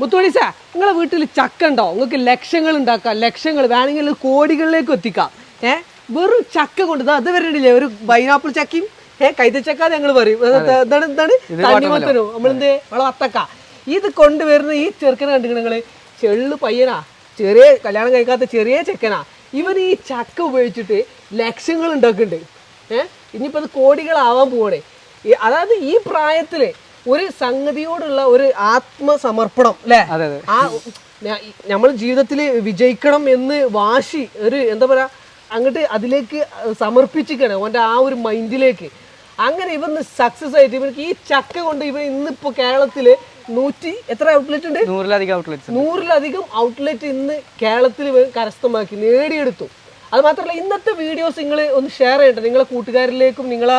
മുത്തോളിസ നിങ്ങളെ വീട്ടിൽ ചക്ക ഉണ്ടോ? നിങ്ങൾക്ക് ലക്ഷങ്ങൾ ഉണ്ടാക്കാം ലക്ഷങ്ങൾ വേണമെങ്കിൽ കോടികളിലേക്ക് എത്തിക്കാം. ഏ? വെറും ചക്ക കൊണ്ട് അത് വരണില്ലേ? ഒരു പൈനാപ്പിൾ ചക്കയും ഏഹ് കൈതച്ചക്ക ഞങ്ങൾ പറയും. എന്താണ് എന്താണ്? തണ്ണിമത്തനോ. നമ്മളെന്ത്? നമ്മളെ വത്തക്ക. ഇത് കൊണ്ടുവരുന്ന ഈ ചെറുക്കനെ കണ്ടിട്ടുണ്ട് നിങ്ങൾ ചെള്ളു പയ്യനാ. ചെറിയ കല്യാണം കഴിക്കാത്ത ചെറിയ ചെക്കനാ. ഇവൻ ഈ ചക്ക ഉപയോഗിച്ചിട്ട് ലക്ഷങ്ങൾ ഉണ്ടാക്കുന്നുണ്ട്. ഏഹ് ഇനിയിപ്പോൾ അത് കോടികളാവാൻ പോവാണേ. അതായത് ഈ പ്രായത്തിൽ ഒരു സംഗതിയോടുള്ള ഒരു ആത്മസമർപ്പണം അല്ലേ? ആ നമ്മൾ ജീവിതത്തിൽ വിജയിക്കണം എന്ന് വാശി ഒരു എന്താ പറയാ അങ്ങോട്ട് അതിലേക്ക് സമർപ്പിച്ചിരിക്കണം അവന്റെ ആ ഒരു മൈൻഡിലേക്ക്. അങ്ങനെ ഇവൻ സക്സസ് ആയിട്ട് ഇവർക്ക് ഈ ചക്ക കൊണ്ട് ഇവൻ ഇന്നിപ്പോ കേരളത്തിൽ നൂറ്റി എത്ര ഔട്ട്ലെറ്റ് ഉണ്ട്? നൂറിലധികം ഔട്ട്ലെറ്റ് നൂറിലധികം ഔട്ട്ലെറ്റ് ഇന്ന് കേരളത്തിൽ കരസ്ഥമാക്കി നേടിയെടുത്തു. അത് മാത്രമല്ല ഇന്നത്തെ വീഡിയോസ് നിങ്ങൾ ഒന്ന് ഷെയർ ചെയ്യട്ടെ. നിങ്ങളെ കൂട്ടുകാരിലേക്കും നിങ്ങളെ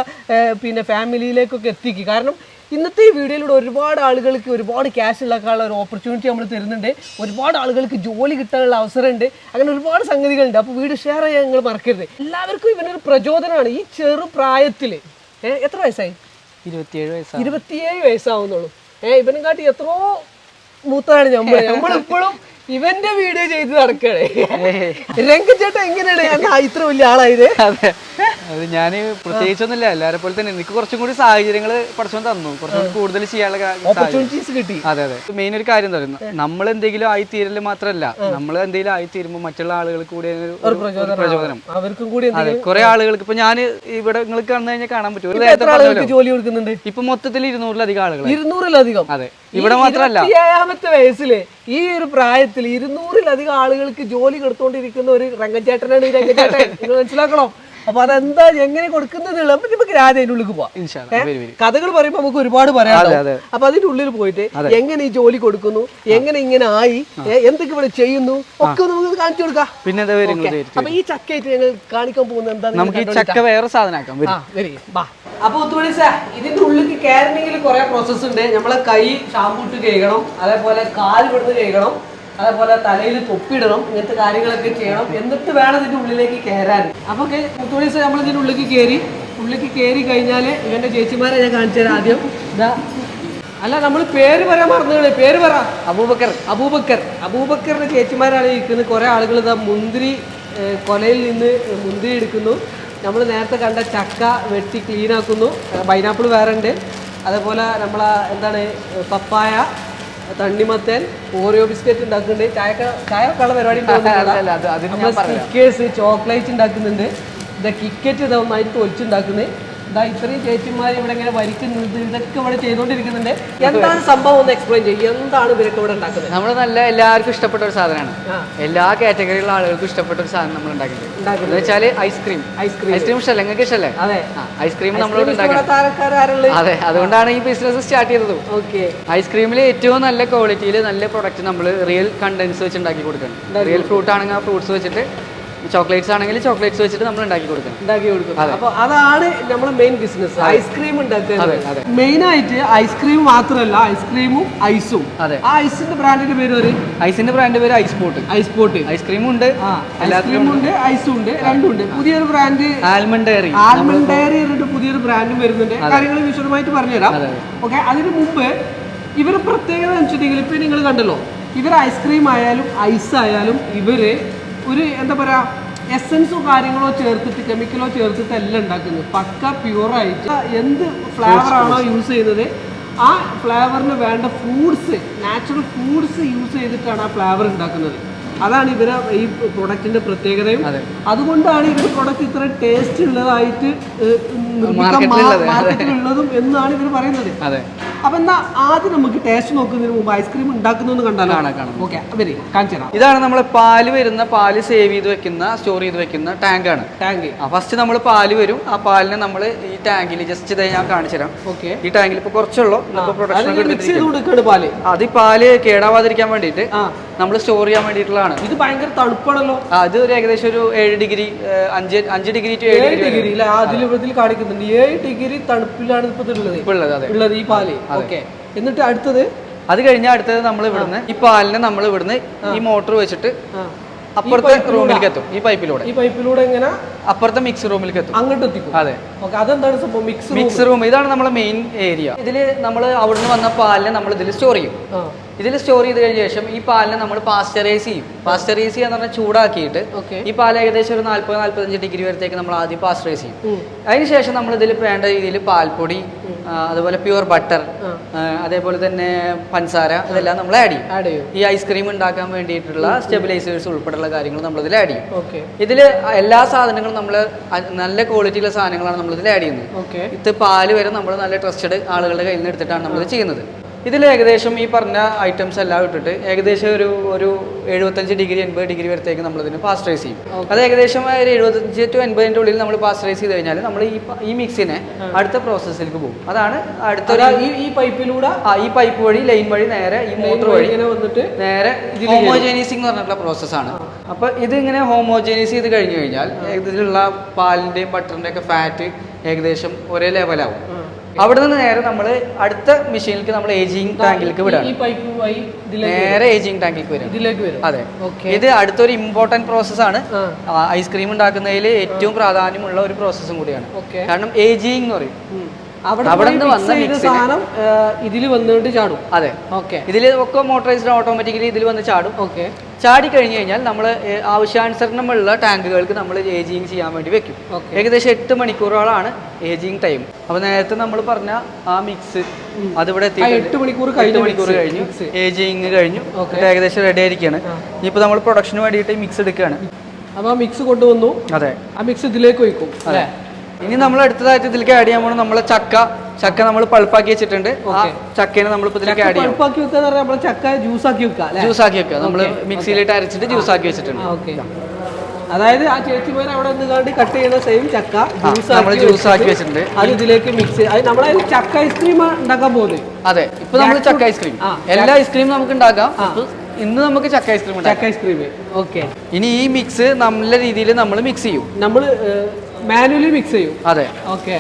പിന്നെ ഫാമിലിയിലേക്കൊക്കെ എത്തിക്കുക കാരണം ഇന്നത്തെ ഈ വീഡിയോയിലൂടെ ഒരുപാട് ആളുകൾക്ക് ഒരുപാട് ക്യാഷ് ഉണ്ടാക്കാനുള്ള ഒരു ഓപ്പർച്യൂണിറ്റി നമ്മൾ തരുന്നുണ്ട്. ഒരുപാട് ആളുകൾക്ക് ജോലി കിട്ടാനുള്ള അവസരമുണ്ട്. അങ്ങനെ ഒരുപാട് സംഗതികളുണ്ട്. അപ്പോൾ വീഡിയോ ഷെയർ ചെയ്യാൻ നിങ്ങൾ മറക്കരുത്. എല്ലാവർക്കും ഇവനൊരു പ്രചോദനമാണ്. ഈ ചെറു പ്രായത്തിൽ എത്ര വയസ്സായി? ഇരുപത്തിയേഴ് വയസ്സാണ്. ഇരുപത്തിയേഴ് വയസ്സാവുന്നുള്ളൂ. ഏഹ് ഇവനും കാട്ടി എത്രയോ മൂത്താണ് നമ്മൾ നമ്മളിപ്പോഴും ഇവന്റെ വീഡിയോ ചെയ്ത് നടക്കണേ. രംഗച്ചേട്ടൻ എങ്ങനെയാണ്? ഇത്ര വലിയ ആളായത്? അതെ ഞാൻ പ്രത്യേകിച്ചൊന്നുമില്ല. എല്ലാരെ പോലെ തന്നെ എനിക്ക് കുറച്ചും കൂടി സാഹചര്യങ്ങൾ പഠിച്ചോണ്ട് തന്നു. കുറച്ചും കൂടി കൂടുതൽ ചെയ്യാനുള്ള കിട്ടി. അതെ അതെ. മെയിൻ ഒരു കാര്യം തരുന്നു നമ്മൾ എന്തെങ്കിലും ആയി തീരൽ മാത്രമല്ല നമ്മൾ എന്തെങ്കിലും ആയി തീരുമ്പോൾ മറ്റുള്ള ആളുകൾ കൂടി ഒരു- പ്രചോദനം അവർക്കും കൂടി കുറെ ആളുകൾക്ക് ഇപ്പൊ ഞാൻ ഇവിടെ നിങ്ങൾക്ക് കണ്ടു കഴിഞ്ഞാൽ കാണാൻ പറ്റും. ജോലി കൊടുക്കുന്നുണ്ട്? ഇപ്പൊ മൊത്തത്തിൽ ഇരുന്നൂറിലധികം ആളുകൾ ഇരുന്നൂറിലധികം? അതെ. ഇവിടെ മാത്രമല്ല. ഏഴാമത്തെ വയസ്സിൽ ഈ ഒരു പ്രായത്തിൽ ഇരുന്നൂറിലധികം ആളുകൾക്ക് ജോലി കൊടുത്തോണ്ടിരിക്കുന്ന ഒരു രംഗചേട്ടനാണ് ഈ രംഗചേട്ടൻ. നിങ്ങൾ മനസ്സിലാക്കണം? അപ്പൊ അതെന്താ? എങ്ങനെ കൊടുക്കുന്നത് നമുക്ക് രാജ ഉള്ളിൽ പോവാം. കഥകൾ പറയുമ്പോൾ നമുക്ക് ഒരുപാട് പറയാം പറയാനുണ്ട്. അപ്പൊ അതിന്റെ ഉള്ളിൽ പോയിട്ട് എങ്ങനെ ഈ ജോലി കൊടുക്കുന്നു? എങ്ങനെ ഇങ്ങനെ ആയി? എന്തൊക്കെ ഇവിടെ ചെയ്യുന്നു? ഒക്കെ നമുക്ക് കാണിച്ചു കൊടുക്കാം. പിന്നെ അപ്പൊ ഈ ചക്കയായിട്ട് ഞങ്ങൾ കാണിക്കാൻ പോകുന്നത് എന്താ നമുക്ക് ഈ ചക്ക വേറെ സാധനമാക്കാം. അപ്പൊ ഒത്തുപണി സാർ ഇതിന്റെ ഉള്ളിൽ കയറണമെങ്കിൽ കുറെ പ്രോസസ്സ് ഉണ്ട്. നമ്മളെ കൈ ഷാമ്പൂട്ട് കഴുകണം. അതേപോലെ കാൽ വിടുന്ന് കഴുകണം. അതേപോലെ തലയിൽ തൊപ്പിടണം ഇങ്ങനത്തെ കാര്യങ്ങളൊക്കെ ചെയ്യണം. എന്നിട്ട് വേണം ഇതിന്റെ ഉള്ളിലേക്ക് കയറാൻ. അപ്പൊ ഒത്തുപടി ദിവസം നമ്മൾ ഇതിന്റെ ഉള്ളിലേക്ക് കയറി ഉള്ളിലേക്ക് കയറി കഴിഞ്ഞാൽ ഇവന്റെ ചേച്ചിമാരെ ഞാൻ കാണിച്ചു തരാം ആദ്യം. ഇതാ അല്ല നമ്മൾ പേര് പറയാൻ മറന്നുകളെ. പേര് പറ. അബൂബക്കർ. അബൂബക്കർ. അബൂബക്കറിന്റെ ചേച്ചിമാരാണ് ഇരിക്കുന്നത് കുറെ ആളുകൾ ഇതാ മുന്തിരി കൊലയിൽ നിന്ന് മുന്തിരി എടുക്കുന്നു. നമ്മൾ നേരത്തെ കണ്ട ചക്ക വെട്ടി ക്ലീൻ ആക്കുന്നു പൈനാപ്പിൾ വേറെ ഉണ്ട്. അതേപോലെ നമ്മളെ എന്താണ് പപ്പായ തണ്ണിമത്തൻ ഓറിയോ ബിസ്ക്കറ്റ് ഉണ്ടാക്കുന്നുണ്ട്. ചായ ചായക്കുള്ള പരിപാടി സ്റ്റിക്കേഴ്സ് ചോക്ലേറ്റ് ഉണ്ടാക്കുന്നുണ്ട്. ഇതാ കിക്കറ്റ് ഇതാ ഒന്നായിട്ട് തൊലിച്ചുണ്ടാക്കുന്നത് ഇതാ ഇത്രയും ചേച്ചിമാർ ഇവിടെ ഇങ്ങനെ വരിക്കുന്നുണ്ട് ഇതൊക്കെ ഇവിടെ ചെയ്തുകൊണ്ടിരിക്കുന്നുണ്ട്. എന്താണ് സംഭവം? ഒന്ന് എക്സ്പ്ലെയിൻ ചെയ്യും. എന്താണ് ഇവരൊക്കെ ഇവിടെ ഉണ്ടാക്കുന്നത്? നമ്മൾ നല്ല എല്ലാവർക്കും ഇഷ്ടപ്പെട്ട ഒരു സാധനമാണ്. എല്ലാ കാറ്റഗറിയിലുള്ള ആളുകൾക്കും ഇഷ്ടപ്പെട്ട ഒരു സാധനം നമ്മൾ ഉണ്ടാക്കിയിട്ടുണ്ട് എന്ന് വെച്ചാൽ ഐസ്ക്രീം. ഐസ്ക്രീം. ഐസ്ക്രീം ഇഷ്ടമല്ല? നിങ്ങൾക്ക് ഇഷ്ടമല്ലേ? അതെ. ഐസ്ക്രീം താരക്കാരുള്ളത് അതെ അതുകൊണ്ടാണ് ഈ ബിസിനസ് സ്റ്റാർട്ട് ചെയ്തത്. ഓക്കെ. ഐസ്ക്രീമിൽ ഏറ്റവും നല്ല ക്വാളിറ്റിയിൽ നല്ല പ്രൊഡക്റ്റ് നമ്മൾ റിയൽ കണ്ടൻസ് വെച്ച് ഉണ്ടാക്കി കൊടുക്കണം. റിയൽ ഫ്രൂട്ട് ആണെങ്കിൽ ആ ഫ്രൂട്ട്സ് വെച്ചിട്ട് ചോക്ലേറ്റ്സ് ആണെങ്കിൽ ചോക്ലേറ്റ്സ് വെച്ചിട്ട് നമ്മൾ ഉണ്ടാക്കി കൊടുക്കും ഉണ്ടാക്കി കൊടുക്കും. അപ്പൊ അതാണ് നമ്മുടെ മെയിൻ ബിസിനസ് ഐസ്ക്രീം ഉണ്ടാക്കുന്നത് മെയിൻ ആയിട്ട് ഐസ്ക്രീം മാത്രമല്ല ഐസ്ക്രീമും ഐസും അതെ. ആ ഐസിന്റെ ബ്രാൻഡിന്റെ പേര് പറയും. ഐസിന്റെ ബ്രാൻഡ് പേര് ice pot ice pot ice cream pot ഐസ്ക്രീമും ഉണ്ട്. ഐസ്ക്രീം ഉണ്ട്. ഐസും ഉണ്ട് രണ്ടും ഉണ്ട്. പുതിയൊരു brand almond dairy almond dairy എന്നിട്ട് പുതിയൊരു ബ്രാൻഡും വരുന്നുണ്ട്. കാര്യങ്ങൾ വിശദമായിട്ട് പറഞ്ഞുതരാം. ഓക്കെ അതിന് മുമ്പ് ഇവർ പ്രത്യേകത വെച്ചിട്ടുണ്ടെങ്കിൽ ഇപ്പൊ നിങ്ങൾ കണ്ടല്ലോ. ഇവർ ഐസ്ക്രീം ആയാലും ഐസ് ആയാലും ഇവർ ഒരു എന്താ പറയാ എസൻസോ കാര്യങ്ങളോ ചേർത്തിട്ട് കെമിക്കലോ ചേർത്തിട്ട് എല്ലാം ഉണ്ടാക്കുന്നത് പക്ക പ്യുവറായിട്ട് എന്ത് ഫ്ലേവർ ആണോ യൂസ് ചെയ്യുന്നത്? ആ ഫ്ലേവറിന് വേണ്ട ഫ്രൂട്ട്സ് നാച്ചുറൽ ഫ്രൂട്ട്സ് യൂസ് ചെയ്തിട്ടാണ് ആ ഫ്ലേവർ ഉണ്ടാക്കുന്നത്. അതാണ് ഇവരെ ഈ പ്രൊഡക്റ്റിന്റെ പ്രത്യേകതയും. അതുകൊണ്ടാണ് ഇവർ പ്രൊഡക്റ്റ് ഇത്ര ടേസ്റ്റ് ഉള്ളതായിട്ട് മാർക്കറ്റിലുള്ളത്. എന്നാണ് ഇവർ പറയുന്നത്. അപ്പൊ എന്നാ ആദ്യം നമുക്ക് ടേസ്റ്റ് നോക്കുന്നതിന് മുമ്പ് ഐസ്ക്രീം ഉണ്ടാക്കുന്നു കണ്ടാലോ? കാണാം, കാണാം. ഓക്കെ വരി കാണിച്ചു ഇതാണ് നമ്മൾ പാൽ വരുന്ന പാൽ സേവ് ചെയ്ത് വെക്കുന്ന സ്റ്റോർ ചെയ്ത് വെക്കുന്ന ടാങ്ക് ആണ്. ടാങ്ക് ഫസ്റ്റ് നമ്മൾ പാൽ വരും. ആ പാലിനെ നമ്മൾ ഈ ടാങ്കിൽ ജസ്റ്റ് ഇതായി ഞാൻ കാണിച്ചു തരാം. ഓക്കെ ഈ ടാങ്കിൽ ഇപ്പൊ കുറച്ചുള്ളൂ. പ്രൊഡക്ഷൻ അത് ഈ പാൽ കേടാവാതിരിക്കാൻ വേണ്ടിയിട്ട് നമ്മൾ സ്റ്റോർ ചെയ്യാൻ വേണ്ടിയിട്ടുള്ളതാണ്. ഇത് ഭയങ്കര തണുപ്പാണല്ലോ. ആ, അത് ഒരു ഏകദേശം ഒരു ഏഴ് ഡിഗ്രി അഞ്ച് അഞ്ച് ഡിഗ്രി ടു ഏഴ് ഡിഗ്രി അതിൽ കാണിക്കുന്നുണ്ട്. ഏഴ് ഡിഗ്രി തണുപ്പിലാണ് ഇപ്പോഴത്തെ ഉള്ളത്. അതെ. ഉള്ളത് ഈ പാൽ. ഓക്കെ. എന്നിട്ട് അടുത്തത്? അത് കഴിഞ്ഞാൽ അടുത്തത് നമ്മൾ ഇവിടുന്ന് ഈ പാലിനെ നമ്മൾ ഇവിടുന്ന് ഈ മോട്ടോർ വെച്ചിട്ട് അപ്പുറത്തെ റൂമിലേക്ക് എത്തും ഈ പൈപ്പിലൂടെ. ഈ പൈപ്പിലൂടെ എങ്ങനെ? അപ്പുറത്തെ മിക്സ് റൂമിലേക്ക് എത്തും അങ്ങോട്ട് എത്തിക്കും അതെ അതെന്താണ് സംഭവം? മിക്സ് മിക്സ് റൂം ഇതാണ് നമ്മളെ മെയിൻ ഏരിയ ഇതിൽ നമ്മൾ അവിടുന്ന് വന്ന പാലിനെ നമ്മൾ ഇതിൽ സ്റ്റോർ ചെയ്യും. ഇതിൽ സ്റ്റോർ ചെയ്ത് കഴിഞ്ഞ ശേഷം ഈ പാലിനെ നമ്മൾ പാസ്റ്ററൈസ് ചെയ്യും. പാസ്റ്ററൈസ് ചെയ്യാന്ന് പറഞ്ഞാൽ ചൂടാക്കിയിട്ട് ഈ പാൽ ഏകദേശം ഒരു നാല്പത് നാല്പത്തഞ്ച് ഡിഗ്രി വരത്തേക്ക് നമ്മൾ ആദ്യം പാസ്റ്ററൈസ് ചെയ്യും. അതിനുശേഷം നമ്മൾ ഇതിൽ വേണ്ട രീതിയിൽ പാൽപ്പൊടി അതുപോലെ പ്യുവർ ബട്ടർ അതേപോലെ തന്നെ പഞ്ചസാര ഇതെല്ലാം നമ്മൾ ആഡ് ചെയ്യും. ഈ ഐസ്ക്രീം ഉണ്ടാക്കാൻ വേണ്ടിയിട്ടുള്ള സ്റ്റെബിലൈസേഴ്സ് ഉൾപ്പെടെയുള്ള കാര്യങ്ങൾ നമ്മൾ ഇതിൽ ആഡ് ചെയ്യും ഇതിൽ എല്ലാ സാധനങ്ങളും നമ്മൾ നല്ല ക്വാളിറ്റിയുള്ള സാധനങ്ങളാണ് നമ്മൾ ഇതിൽ ആഡ് ചെയ്യുന്നത് ഇത് പാൽ വരെ നമ്മൾ നല്ല ട്രസ്റ്റഡ് ആളുകളുടെ കയ്യിൽ നിന്ന് എടുത്തിട്ടാണ് നമ്മൾ ചെയ്യുന്നത്. ഇതിൽ ഏകദേശം ഈ പറഞ്ഞ ഐറ്റംസ് എല്ലാം ഇട്ടിട്ട് ഏകദേശം ഒരു ഒരു എഴുപത്തഞ്ച് ഡിഗ്രി എൺപത് ഡിഗ്രി വരത്തേക്ക് നമ്മൾ ഇതിന് പാസ്റ്ററൈസ് ചെയ്യും. അത് ഏകദേശം ഒരു എഴുപത്തഞ്ച് ടു എൺപതിന്റെ ഉള്ളിൽ നമ്മൾ പാസ്റ്ററൈസ് ചെയ്ത് കഴിഞ്ഞാൽ നമ്മൾ ഈ ഈ മിക്സിനെ അടുത്ത പ്രോസസ്സിലേക്ക് പോകും. അതാണ് അടുത്ത ഈ ഈ പൈപ്പിലൂടെ ആ ഈ പൈപ്പ് വഴി ലൈൻ വഴി നേരെ ഈ മോട്ടർ വഴി ഇങ്ങനെ വന്നിട്ട് നേരെ ഹോമോജനീസിംഗ് എന്ന് പറഞ്ഞിട്ടുള്ള പ്രോസസ്സാണ് അപ്പോൾ ഇത് ഇങ്ങനെ ഹോമോജനൈസ് ചെയ്ത് കഴിഞ്ഞു കഴിഞ്ഞാൽ ഇതിലുള്ള പാലിന്റെയും ബട്ടറിന്റെയൊക്കെ ഒക്കെ ഫാറ്റ് ഏകദേശം ഒരേ ലെവലാവും അവിടെ നിന്ന് നേരെ നമ്മൾ അടുത്ത മെഷീനിലേക്ക് നമ്മൾ ഏജിങ് ടാങ്കിലേക്ക് വിടാം. നേരെ ഏജിങ് ടാങ്കിലേക്ക് വരും. ഇതിലേക്ക് വരും. അതെ. ഇത് അടുത്തൊരു ഇമ്പോർട്ടന്റ് പ്രോസസ് ആണ്. ഐസ്ക്രീം ഉണ്ടാക്കുന്നതിൽ ഏറ്റവും പ്രാധാന്യമുള്ള ഒരു പ്രോസസ്സും കൂടിയാണ്. കാരണം ഏജിങ് എന്ന് പറയും. അവിടെ സാധനം ഇതിൽ ചാടും. അതെ. ഓക്കെ. ഇതിൽ ഒക്കെ മോട്ടറൈസ്ഡ് ഓട്ടോമാറ്റിക്കലി ഇതിൽ വന്ന് ചാടും. ഓക്കെ. ചാടി കഴിഞ്ഞു കഴിഞ്ഞാൽ നമ്മൾ ആവശ്യാനുസരണമുള്ള ടാങ്കുകൾക്ക് നമ്മൾ ഏജിങ് ചെയ്യാൻ വേണ്ടി വെക്കും. ഏകദേശം എട്ട് മണിക്കൂറോളാണ് ഏജിങ് ടൈം അപ്പോൾ നേരത്തെ നമ്മൾ പറഞ്ഞ ആ മിക്സ് അതിവിടെ ആ. എട്ട് മണിക്കൂർ കഴിഞ്ഞു മണിക്കൂർ കഴിഞ്ഞു ഏജിങ് കഴിഞ്ഞു. ഏകദേശം റെഡി ആയിരിക്കുകയാണ് ഇനിയിപ്പോൾ നമ്മൾ പ്രൊഡക്ഷന് വേണ്ടിയിട്ട് മിക്സ് എടുക്കുകയാണ്. അപ്പൊ മിക്സ് കൊണ്ടുവന്നു. അതെ. ആ മിക്സ് ഇതിലേക്ക് വയ്ക്കും അല്ലേ? ഇനി നമ്മൾ അടുത്തതായിട്ട് ഇതിലേക്ക് ആഡ് ചെയ്യാൻ പോകുന്നത് നമ്മളെ ചക്ക. ചക്ക നമ്മൾ പൾപ്പാക്കി വെച്ചിട്ടുണ്ട്. ചക്കേനെ നമ്മളിപ്പോൾ ഇതിലേക്ക് ആഡ് ചെയ്യാം. പൾപ്പാക്കി വെക്കുക ചക്ക ജ്യൂസ് ആക്കി വെക്കുക ജ്യൂസ് ആക്കി വെക്കുക. നമ്മൾ. മിക്സിയിലിട്ട് അരച്ചിട്ട് ജ്യൂസ് ആക്കി വെച്ചിട്ടുണ്ട്. അതായത് ആ ചേച്ചി പോയി അവിടെ നിന്നുകൊണ്ട് കട്ട് ചെയ്ത സെയിം ചക്ക ജ്യൂസ് നമ്മൾ ജ്യൂസ് ആക്കി വെച്ചിട്ടുണ്ട്. അത് ഇതിലേക്ക് മിക്സ് അത് നമ്മളെ ചക്ക ഐസ്ക്രീം ഉണ്ടാക്കാൻ പോകുന്നത് അതെ. ഇപ്പൊ നമ്മൾ ചക്ക ഐസ്ക്രീം എല്ലാ ഐസ്ക്രീം നമുക്ക് ഉണ്ടാക്കാം. ഇന്ന് നമുക്ക് ചക്ക ഐസ്ക്രീം ചക്ക ഐസ്ക്രീം ഓക്കെ ഇനി ഈ മിക്സ് നല്ല രീതിയിൽ നമ്മൾ മിക്സ് ചെയ്യും. നമ്മൾ മാനുവലി മിക്സ് ചെയ്യും. അതെ. ഓക്കെ.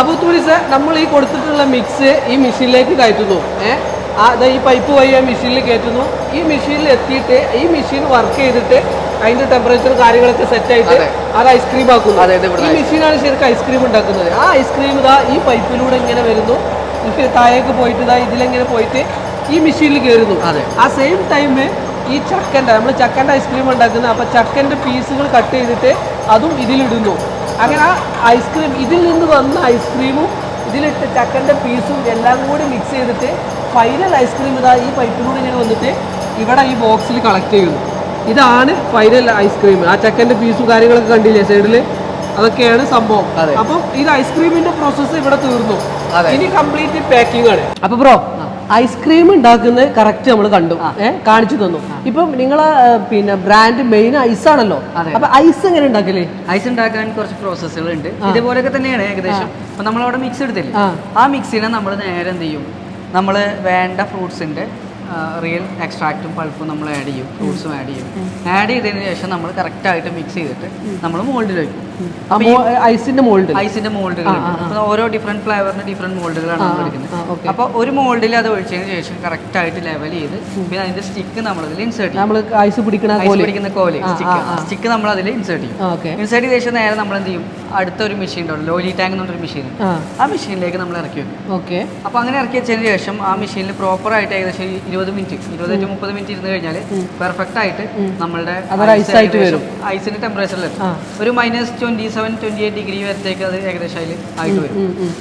അപ്പോൾ സാർ നമ്മൾ ഈ കൊടുത്തിട്ടുള്ള മിക്സ് ഈ മെഷീനിലേക്ക് കയറ്റുന്നു. ഏഹ് അത് ഈ പൈപ്പ് വഴി ആ മെഷീനിൽ കയറ്റുന്നു. ഈ മെഷീനിൽ എത്തിയിട്ട് ഈ മെഷീൻ വർക്ക് ചെയ്തിട്ട് അതിന്റെ ടെമ്പറേച്ചർ കാര്യങ്ങളൊക്കെ സെറ്റ് ആയിട്ട് അതെ. ഐസ്ക്രീം ആക്കുന്നു. ഈ മെഷീനാണ് ശരിക്കും ഐസ്ക്രീം ഉണ്ടാക്കുന്നത്. ആ ഐസ്ക്രീം ഇതാ ഈ പൈപ്പിലൂടെ ഇങ്ങനെ വരുന്നു. താഴേക്ക് പോയിട്ട് ഇതാ ഇതിലെങ്ങനെ പോയിട്ട് ഈ മെഷീനിൽ കയറുന്നു. ആ സെയിം ടൈം ഈ ചക്കന്റെ നമ്മൾ ചക്കന്റെ ഐസ്ക്രീം ഉണ്ടാക്കുന്നത് അപ്പോൾ ചക്കന്റെ പീസുകൾ കട്ട് ചെയ്തിട്ട് അതും ഇതിലിടുന്നു. അങ്ങനെ ആ ഐസ്ക്രീം ഇതിൽ നിന്ന് വന്ന ഐസ്ക്രീമും ഇതിലിട്ട് ചക്കന്റെ പീസും എല്ലാം കൂടി മിക്സ് ചെയ്തിട്ട് ഫൈനൽ ഐസ്ക്രീം ഇതാ ഈ പൈപ്പിലൂടെ ഇങ്ങനെ വന്നിട്ട് ഇവിടെ ഈ ബോക്സിൽ കളക്ട് ചെയ്യുന്നു. ഇതാണ് ഫൈനൽ ഐസ്ക്രീം ആ ചക്കന്റെ പീസും കാര്യങ്ങളൊക്കെ കണ്ടില്ലേ സൈഡിൽ അതൊക്കെയാണ് സംഭവം. അപ്പം ഇത് ഐസ്ക്രീമിന്റെ പ്രോസസ്സ് ഇവിടെ തീർന്നു. ഇനി കംപ്ലീറ്റ് പാക്കിംഗ് ആണ്. അപ്പൊ ബ്രോ ഐസ്ക്രീം ഉണ്ടാക്കുന്നത് കറക്റ്റ് നമ്മൾ കണ്ടു. കാണിച്ചു തന്നു. ഇപ്പം നിങ്ങൾ പിന്നെ ബ്രാൻഡ് മെയിൻ ഐസ് ആണല്ലോ. അപ്പൊ ഐസ് എങ്ങനെ ഉണ്ടാക്കില്ലേ ഐസ് ഉണ്ടാക്കാൻ കുറച്ച് പ്രോസസ്സുകൾ ഉണ്ട് ഇതുപോലെയൊക്കെ തന്നെയാണ് ഏകദേശം. അപ്പൊ നമ്മളവിടെ മിക്സ് എടുത്തില്ലേ. ആ. ആ മിക്സിനെ നമ്മൾ നേരെ എന്ത് ചെയ്യും? നമ്മൾ വേണ്ട ഫ്രൂട്ട്സിന്റെ റിയൽ എക്സ്ട്രാക്റ്റും പൾപ്പും നമ്മൾ ആഡ് ചെയ്യും ഫ്രൂട്ട്സും ആഡ് ചെയ്യും. ആഡ് ചെയ്തതിന് ശേഷം നമ്മൾ കറക്റ്റായിട്ട് മിക്സ് ചെയ്തിട്ട് നമ്മൾ മോൾഡിൽ വയ്ക്കും ഐസിന്റെ മോൾഡ് ഐസിന്റെ മോൾഡുകൾ ഓരോ ഡിഫറെന്റ് ഫ്ലേവറിന് ഡിഫറെന്റ് മോൾഡുകളാണ് നമ്മൾ എടുക്കുന്നത്. അപ്പൊ അപ്പോൾ ഒരു മോൾഡിൽ അത് ഒഴിച്ചതിന് ശേഷം കറക്റ്റ് ആയിട്ട് ലെവൽ ചെയ്ത് പിന്നെ അതിന്റെ സ്റ്റിക്ക് നമ്മൾ അതിൽ ഇൻസേർട്ട് ചെയ്യും. നമ്മൾ ഐസ് പിടിക്കുന്ന ഐസ് പിടിക്കുന്ന കോൽ സ്റ്റിക്ക് നമ്മൾ അതിൽ ഇൻസേർട്ട് ചെയ്യും. ഇൻസേർട്ട് ചെയ്ത ശേഷം നേരെ നമ്മൾ എന്ത് ചെയ്യും? അടുത്തൊരു മെഷീൻ ഉണ്ടോ ലോലി ടാങ്ക് എന്ന് പറഞ്ഞൊരു മെഷീൻ ആ. മെഷീനിലേക്ക് നമ്മൾ ഇറക്കി വെക്കും. ഓക്കെ അപ്പോൾ അങ്ങനെ ഇറക്കി വെച്ചതിന് ശേഷം ആ മെഷീനിൽ പ്രോപ്പർ ആയിട്ട് ഏകദേശം ഇരുപത് മിനിറ്റ് ഇരുപത് ടു മുപ്പത് മിനിറ്റ് ഇരുന്ന് കഴിഞ്ഞാൽ പെർഫെക്റ്റ് ആയിട്ട് നമ്മുടെ ആയിട്ട് വരും. ഐസിന്റെ ടെമ്പറേച്ചറിൽ ആ. ഒരു minus twenty seven twenty eight degree വരത്തേക്ക് അത് ഏകദേശം അതിൽ ആയിട്ട് വരും.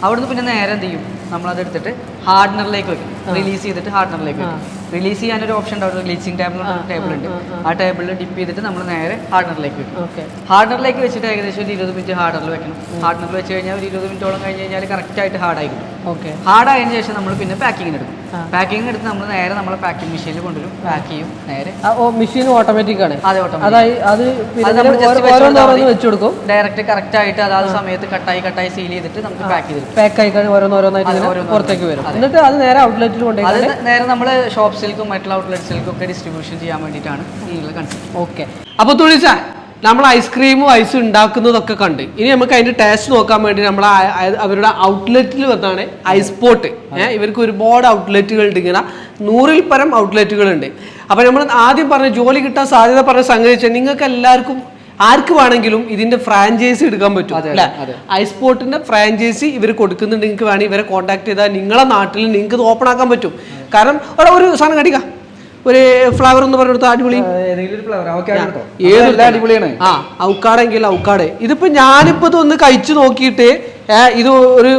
അവിടുന്ന് പിന്നെ നേരെ എന്ത് ചെയ്യും? നമ്മളത് എടുത്തിട്ട് ഹാർഡ്നറിലേക്ക് വെക്കും. റിലീസ് ചെയ്തിട്ട് ഹാർഡ്നറിലേക്ക് വെക്കും. റിലീസ് ചെയ്യാൻ ഒരു ഓപ്ഷൻ ഉണ്ടാവും റിലീസിങ് ടേബിൾ ടേബിൾ ഉണ്ട്. ആ ടേബിളിൽ ഡിപ്പ് ചെയ്തിട്ട് നമ്മൾ നേരെ ഹാർഡ്നറിലേക്ക് വെക്കും. ഹാർഡ്നറിലേക്ക് വെച്ചിട്ട് ഏകദേശം ഒരു ഇരുപത് മിനിറ്റ് ഹാർഡറിൽ വെക്കണം. ഹാർഡ്നറിൽ വെച്ച് കഴിഞ്ഞാൽ ഒരു ഇരുപത് മിനിറ്റോളം കഴിഞ്ഞ് കഴിഞ്ഞാൽ കറക്റ്റ് ആയിട്ട് ഹാർഡ് ആയിരിക്കും ഓക്കെ. ഹാർഡ് ആയതിനു ശേഷം നമ്മൾ പിന്നെ പാക്കിങ്ങിന് എടുക്കും. പാക്കിങ്ങിന് എടുത്ത് നമ്മൾ നേരെ നമ്മൾ പാക്കിംഗ് മെഷീനിൽ കൊണ്ടുവരും. പാക്ക് ചെയ്യും നേരെ. ഓ മെഷീൻ ഓട്ടോമാറ്റിക് ആണ്. അതെ ഓട്ടോമാറ്റിക് അത് വെച്ച് കൊടുക്കും ഡയറക്റ്റ് കറക്റ്റ് ആയിട്ട് അതാത് സമയത്ത് കട്ടായി കട്ടായി സീൽ ചെയ്തിട്ട് നമുക്ക് പാക്ക് ചെയ്ത് പാക്ക് ആയി ഓരോന്നോരോന്നായിട്ട് അതെ, പുറത്തേക്ക് വരും. എന്നിട്ട് അത് നേരെ ഔട്ട്ലെറ്റിൽ അത് കൊണ്ടുപോയി നേരെ നമ്മൾ ഷോപ്സിലേക്കും മറ്റുള്ള ഔട്ട്ലെറ്റ്സിലേക്കും ഒക്കെ ഡിസ്ട്രിബ്യൂഷൻ ചെയ്യാൻ വേണ്ടിയിട്ടാണ് നിങ്ങൾ കൺസെപ്റ്റ് ഓക്കെ അപ്പൊ തുളിച്ച നമ്മൾ ഐസ്ക്രീമും ഐസും ഉണ്ടാക്കുന്നതൊക്കെ കണ്ട്. ഇനി നമുക്ക് അതിന്റെ ടേസ്റ്റ് നോക്കാൻ വേണ്ടി നമ്മൾ അവരുടെ ഔട്ട്ലെറ്റിൽ വന്നാണ് ഐസ് പോട്ട് ഏഹ് ഇവർക്ക് ഒരുപാട് ഔട്ട്ലെറ്റുകൾ ഉണ്ട് ഇങ്ങനെ. നൂറിൽ പരം ഔട്ട്ലെറ്റുകൾ ഉണ്ട്. അപ്പൊ നമ്മൾ ആദ്യം പറഞ്ഞ ജോലി കിട്ടാൻ സാധ്യത പറഞ്ഞ സംഗതി വെച്ചാൽ നിങ്ങൾക്ക് എല്ലാവർക്കും ആർക്ക് വേണമെങ്കിലും ഇതിന്റെ ഫ്രാഞ്ചൈസി എടുക്കാൻ പറ്റും അല്ലെ. ഐസ്പോർട്ടിന്റെ ഫ്രാഞ്ചൈസി ഇവർ കൊടുക്കുന്നുണ്ട്. നിങ്ങൾക്ക് വേണമെങ്കിൽ ഇവരെ കോൺടാക്ട് ചെയ്താൽ നിങ്ങളെ നാട്ടിൽ നിങ്ങൾക്ക് ഇത് ഓപ്പൺ ആക്കാൻ പറ്റും. കാരണം ഒരു സാധനം കടിക്കാം. ഒരു ഫ്ലവർ എന്ന് പറഞ്ഞെടുത്ത അടിപൊളി. അടിപൊളിയാണ്. ആ ഔക്കാടെങ്കിൽ ഔക്കാട്. ഇതിപ്പോ ഞാനിപ്പോ ഇതൊന്ന് കഴിച്ചു നോക്കിയിട്ട് ഇത് ഒരു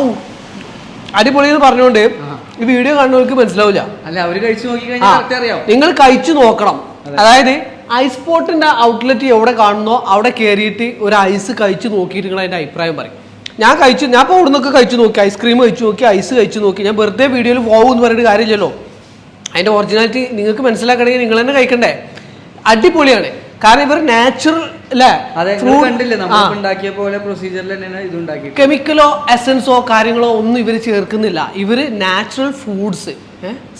ഔ അടിപൊളി എന്ന് പറഞ്ഞുകൊണ്ട് ഈ വീഡിയോ കാണുന്നവർക്ക് മനസ്സിലാവില്ല. അല്ല അവർ കഴിച്ചു നോക്കി അറിയാം നിങ്ങൾ കഴിച്ചു നോക്കണം. അതായത് ഐസ് പോട്ടിന്റെ ഔട്ട്ലെറ്റ് എവിടെ കാണുന്നോ അവിടെ കയറിയിട്ട് ഒരു ഐസ് കഴിച്ചു നോക്കിയിട്ട് നിങ്ങൾ അതിന്റെ അഭിപ്രായം പറയും. ഞാൻ കഴിച്ചു ഞാൻ ഇപ്പോൾ ഇവിടുന്നൊക്കെ കഴിച്ചു നോക്കി. ഐസ്ക്രീം കഴിച്ചു നോക്കി ഐസ് കഴിച്ചു നോക്കി. ഞാൻ വെറുതെ വീഡിയോയിൽ പോകും എന്ന് പറഞ്ഞിട്ട് കാര്യമില്ലല്ലോ. അതിന്റെ ഒറിജിനാലിറ്റി നിങ്ങൾക്ക് മനസ്സിലാക്കണമെങ്കിൽ നിങ്ങൾ തന്നെ കഴിക്കണ്ടേ. അടിപൊളിയാണ്. കാരണം ഇവർ നാച്ചുറൽ കെമിക്കലോ എസൻസോ കാര്യങ്ങളോ ഒന്നും ഇവർ ചേർക്കുന്നില്ല. ഇവർ നാച്ചുറൽ ഫ്രൂട്ട്സ്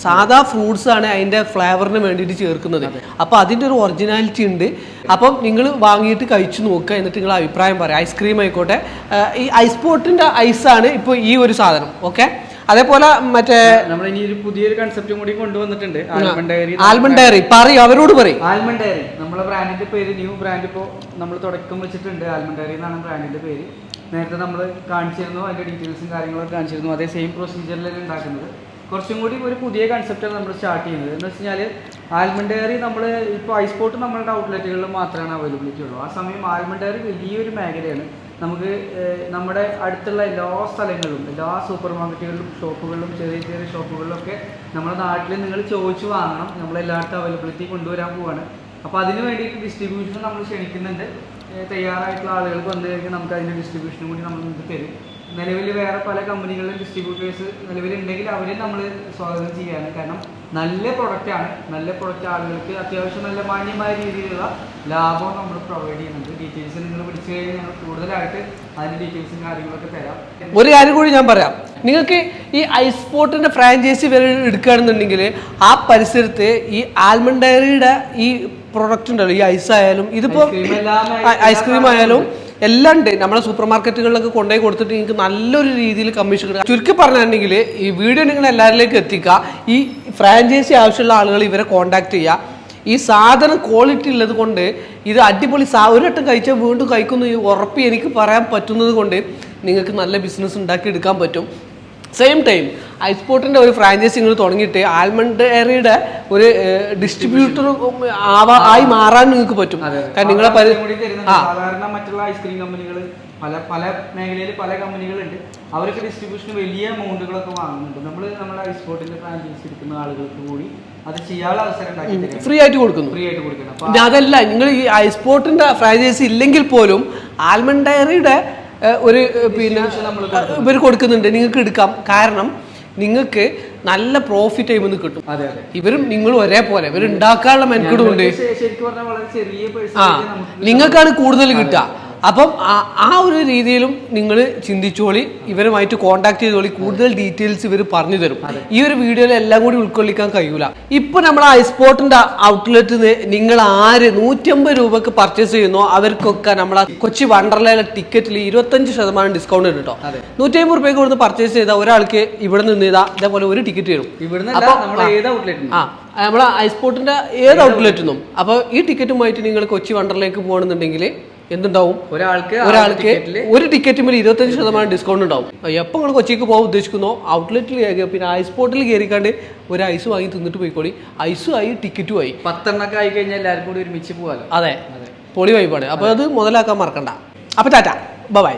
സാധാ ഫ്രൂട്ട്സ് ആണ് അതിന്റെ ഫ്ലേവറിന് വേണ്ടിയിട്ട് ചേർക്കുന്നത്. അപ്പോൾ അതിന്റെ ഒരു ഒറിജിനാലിറ്റി ഉണ്ട്. അപ്പം നിങ്ങൾ വാങ്ങിയിട്ട് കഴിച്ചു നോക്കുക എന്നിട്ട് നിങ്ങൾ അഭിപ്രായം പറയാം. ഐസ്ക്രീം ആയിക്കോട്ടെ. ഈ ഐസ് പോട്ടിന്റെ ഐസാണ് ഇപ്പോൾ ഈ ഒരു സാധനം. ഓക്കെ അതേപോലെ മറ്റേ നമ്മൾ ഇനി ഒരു പുതിയൊരു കൺസെപ്റ്റും കൂടി കൊണ്ടുവന്നിട്ടുണ്ട്. ആൽമണ്ട് ഡയറി ആൽമണ്ട് ഡയറി പറയും അവരോട് പറയും. ആൽമണ്ട് ഡയറി നമ്മളെ ബ്രാൻഡിന്റെ പേര് ന്യൂ ബ്രാൻഡ് ഇപ്പോൾ നമ്മൾ തുടക്കം വെച്ചിട്ടുണ്ട്. ആൽമണ്ട് ഡയറി എന്നാണ് ബ്രാൻഡിന്റെ പേര്. നേരത്തെ നമ്മൾ കാണിച്ചിരുന്നു അതിന്റെ ഡീറ്റെയിൽസും കാര്യങ്ങളൊക്കെ കാണിച്ചിരുന്നു. അതേ സെയിം പ്രൊസീജിയറിലാണ് ഉണ്ടാക്കുന്നത്. കുറച്ചും കൂടി ഒരു പുതിയ കൺസെപ്റ്റാണ് നമ്മൾ സ്റ്റാർട്ട് ചെയ്യുന്നത്. എന്ന് വെച്ച് കഴിഞ്ഞാൽ ആൽമണ്ട് ഡയറി നമ്മൾ ഇപ്പോൾ ഐസ്പോർട്ട് നമ്മളുടെ ഔട്ട്ലെറ്റുകളിൽ മാത്രമാണ് അവൈലബിലിറ്റി ഉള്ളൂ ആ സമയം ആൽമണ്ടേറി വലിയൊരു മേഖലയാണ്. നമുക്ക് നമ്മുടെ അടുത്തുള്ള എല്ലാ സ്ഥലങ്ങളിലും എല്ലാ സൂപ്പർ മാർക്കറ്റുകളിലും ഷോപ്പുകളിലും ചെറിയ ചെറിയ ഷോപ്പുകളിലൊക്കെ നമ്മുടെ നാട്ടിൽ നിങ്ങൾ ചോദിച്ചു വാങ്ങണം. നമ്മൾ എല്ലായിടത്തും അവൈലബിലിറ്റി കൊണ്ടുവരാൻ പോവാണ്. അപ്പോൾ അതിന് വേണ്ടിയിട്ട് ഡിസ്ട്രിബ്യൂഷൻ നമ്മൾ ക്ഷണിക്കുന്നുണ്ട്. തയ്യാറായിട്ടുള്ള ആളുകൾക്ക് വന്നു കഴിഞ്ഞാൽ നമുക്ക് അതിന്റെ ഡിസ്ട്രിബ്യൂഷനും കൂടി നമ്മൾ നിങ്ങൾക്ക് തരും. നിലവിൽ വേറെ പല കമ്പനികളിലും ഡിസ്ട്രിബ്യൂട്ടേഴ്സ് നിലവിലുണ്ടെങ്കിൽ അവരെ നമ്മൾ സ്വാഗതം ചെയ്യാണ് കാരണം നല്ല പ്രൊഡക്റ്റാണ് നല്ല പ്രൊഡക്റ്റ് ആളുകൾക്ക് അത്യാവശ്യം നല്ല മാന്യമായ രീതിയിലുള്ള ലാഭം നമ്മൾ പ്രൊവൈഡ് ചെയ്യുന്നുണ്ട്. ഡീറ്റെയിൽസ് നിങ്ങൾ വിളിച്ചു കഴിഞ്ഞാൽ ഞങ്ങൾ കൂടുതലായിട്ട് അതിന്റെ ഡീറ്റെയിൽസും കാര്യങ്ങളൊക്കെ തരാം. ഒരു കാര്യം കൂടി ഞാൻ പറയാം. നിങ്ങൾക്ക് ഈ ഐസ് പോട്ടിന്റെ ഫ്രാഞ്ചൈസി വരെ എടുക്കുകയാണെന്നുണ്ടെങ്കിൽ ആ പരിസരത്ത് ഈ ആൽമണ്ട് ഡയറിയുടെ ഈ പ്രൊഡക്റ്റ് ഉണ്ടല്ലോ ഈ ഐസ് ആയാലും ഇതിപ്പോ Ice cream എല്ലാം ആ- ഐസ്ക്രീം ആയാലും എല്ലാം ഉണ്ട്. നമ്മുടെ സൂപ്പർ മാർക്കറ്റുകളിലൊക്കെ കൊണ്ടുപോയി കൊടുത്തിട്ട് നിങ്ങൾക്ക് നല്ലൊരു രീതിയിൽ കമ്മീഷൻ കിട്ടുക ചുരുക്കി പറഞ്ഞിട്ടുണ്ടെങ്കിൽ ഈ വീഡിയോ നിങ്ങൾ എല്ലാവരിലേക്ക് എത്തിക്കുക. ഈ ഫ്രാഞ്ചൈസി ആവശ്യമുള്ള ആളുകൾ ഇവരെ കോൺടാക്ട് ചെയ്യുക. ഈ സാധനം ക്വാളിറ്റി ഉള്ളത് കൊണ്ട് ഇത് അടിപൊളി സാ ഒരു വട്ടം കഴിച്ചാൽ വീണ്ടും കഴിക്കുന്നു ഉറപ്പ് എനിക്ക് പറയാൻ പറ്റുന്നത് കൊണ്ട് നിങ്ങൾക്ക് നല്ല ബിസിനസ് ഉണ്ടാക്കി എടുക്കാൻ പറ്റും. സെയിം ടൈം ഐസ്പോർട്ടിന്റെ ഒരു ഫ്രാഞ്ചൈസി നിങ്ങൾ തുടങ്ങിയിട്ട് ആൽമണ്ട് ഡയറിയുടെ ഒരു ഡിസ്ട്രിബ്യൂട്ടർ ആവാ ആയി മാറാൻ നിങ്ങൾക്ക് പറ്റും. കാരണം നിങ്ങളെ സാധാരണ മറ്റുള്ള ഐസ്ക്രീം കമ്പനികൾ പല പല മേഖലയിൽ പല കമ്പനികളുണ്ട് അവരൊക്കെ ഡിസ്ട്രിബ്യൂഷന് വലിയ എമൗണ്ടുകളൊക്കെ വാങ്ങുന്നുണ്ട്. നമ്മൾ നമ്മുടെ ഐസ്പോർട്ടിന്റെ ഫ്രാഞ്ചൈസി എടുക്കുന്ന ആളുകൾക്ക് കൂടി അത് ചെയ്യാനുള്ള അവസരം ഫ്രീ ആയിട്ട് കൊടുക്കുന്നു. ഫ്രീ ആയിട്ട് കൊടുക്കുന്നു അതല്ല നിങ്ങൾ ഈ ഐസ്പോർട്ടിന്റെ ഫ്രാഞ്ചൈസി ഇല്ലെങ്കിൽ പോലും ആൽമണ്ട് ഡയറിയുടെ ഒരു പിന്നെ ഇവർ കൊടുക്കുന്നുണ്ട്. നിങ്ങൾക്ക് എടുക്കാം. കാരണം നിങ്ങൾക്ക് നല്ല പ്രോഫിറ്റ് ടൈമിൽ കിട്ടും. ഇവരും നിങ്ങളും ഒരേപോലെ. ഇവർ ഉണ്ടാക്കാനുള്ള മെനക്കെടും ഉണ്ട്. ആ നിങ്ങൾക്കാണ് കൂടുതൽ കിട്ടുക. അപ്പം ആ- ഒരു രീതിയിലും നിങ്ങൾ ചിന്തിച്ചോളി ഇവരുമായിട്ട് കോൺടാക്ട് ചെയ്തോളി കൂടുതൽ ഡീറ്റെയിൽസ് ഇവർ പറഞ്ഞു തരും. ഈ ഒരു വീഡിയോയിൽ എല്ലാം കൂടി ഉൾക്കൊള്ളിക്കാൻ കഴിയൂല. ഇപ്പൊ നമ്മൾ ഐസ്പോർട്ടിന്റെ ഔട്ട്ലെറ്റ് നിങ്ങൾ ആര് നൂറ്റമ്പത് രൂപക്ക് പർച്ചേസ് ചെയ്യുന്നു അവർക്കൊക്കെ നമ്മളെ കൊച്ചി വണ്ടർലയിലെ ടിക്കറ്റിൽ ഇരുപത്തഞ്ച് ശതമാനം ഡിസ്കൗണ്ട് ഉണ്ട് കേട്ടോ. നൂറ്റി അമ്പത് രൂപയ്ക്ക് കൊടുത്ത് പർച്ചേസ് ചെയ്താൽ ഒരാൾക്ക് ഇവിടെ നിന്ന് ഇതാ ഇതേപോലെ ഒരു ടിക്കറ്റ് തരും ഇവിടുന്ന് നമ്മൾ ആ നമ്മളെ ഐസ്പോർട്ടിന്റെ ഏത് ഔട്ട്ലെറ്റിനും അപ്പോൾ ഈ ടിക്കറ്റുമായിട്ട് നിങ്ങൾ കൊച്ചി വണ്ടറിലേക്ക് പോകണമെന്നുണ്ടെങ്കിൽ എന്തുണ്ടാവും? ഒരാൾക്ക് ഒരാൾക്ക് ഒരു ടിക്കറ്റിൽ ഇരുപത്തഞ്ച് ശതമാനം ഡിസ്കൗണ്ട് ഉണ്ടാവും. എപ്പോൾ നിങ്ങൾ കൊച്ചിക്ക് പോകാൻ ഉദ്ദേശിക്കുന്നോ? ഔട്ട്ലെറ്റിൽ കയറി പിന്നെ ഐസ്പോർട്ടിൽ കയറിക്കാണ്ട് ഒരു ഐസ് വാങ്ങി തിന്നിട്ട് പോയിക്കോളി. ഐസും ആയി ടിക്കറ്റും ആയി. പത്തെണ്ണൊക്കെ ആയി കഴിഞ്ഞാൽ എല്ലാവർക്കും കൂടി ഒരുമിച്ച് പോകാമല്ലോ അതെ. പൊളി വൈബാണ് അപ്പോൾ അത് മുതലാക്കാൻ മറക്കണ്ട. അപ്പോൾ ടാറ്റ. ബൈ